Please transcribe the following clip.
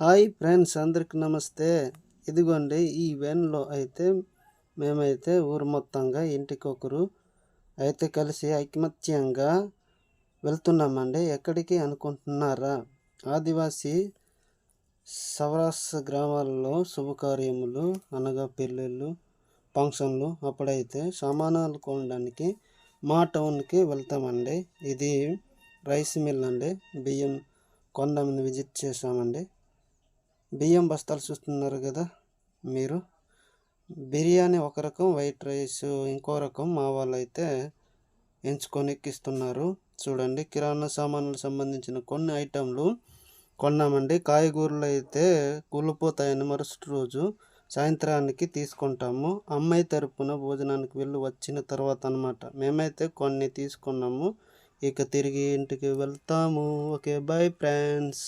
Hi friends అందరికి నమస్తే. ఇదిగోండి ఈ వ్యాన్లో అయితే మేమైతే ఊరు మొత్తంగా ఇంటికి ఒకరు అయితే కలిసి ఐకమత్యంగా వెళ్తున్నామండి. ఎక్కడికి అనుకుంటున్నారా? ఆదివాసీ సవరాస్ గ్రామాల్లో శుభకార్యములు అనగా పెళ్ళిళ్ళు ఫంక్షన్లు అప్పుడైతే సామానాలు కొనడానికి మా టౌన్కి వెళ్తామండి. ఇది రైస్ మిల్ అండి. బియ్యం కొంతమంది విజిట్ చేసామండి బియ్యం బస్తాలు చూస్తున్నారు కదా మీరు. బిర్యానీ ఒక రకం వైట్ రైస్ ఇంకో రకం మా వాళ్ళు అయితే ఎంచుకొని ఎక్కిస్తున్నారు. చూడండి కిరాణా సామాన్లకు సంబంధించిన కొన్ని ఐటెంలు కొన్నామండి. కాయగూరలు అయితే కూలిపోతాయని మరుసటి రోజు సాయంత్రానికి తీసుకుంటాము. అమ్మాయి తరపున భోజనానికి వెళ్ళి వచ్చిన తర్వాత అనమాట మేమైతే కొన్ని తీసుకున్నాము. ఇక తిరిగి ఇంటికి వెళ్తాము. Okay bye friends.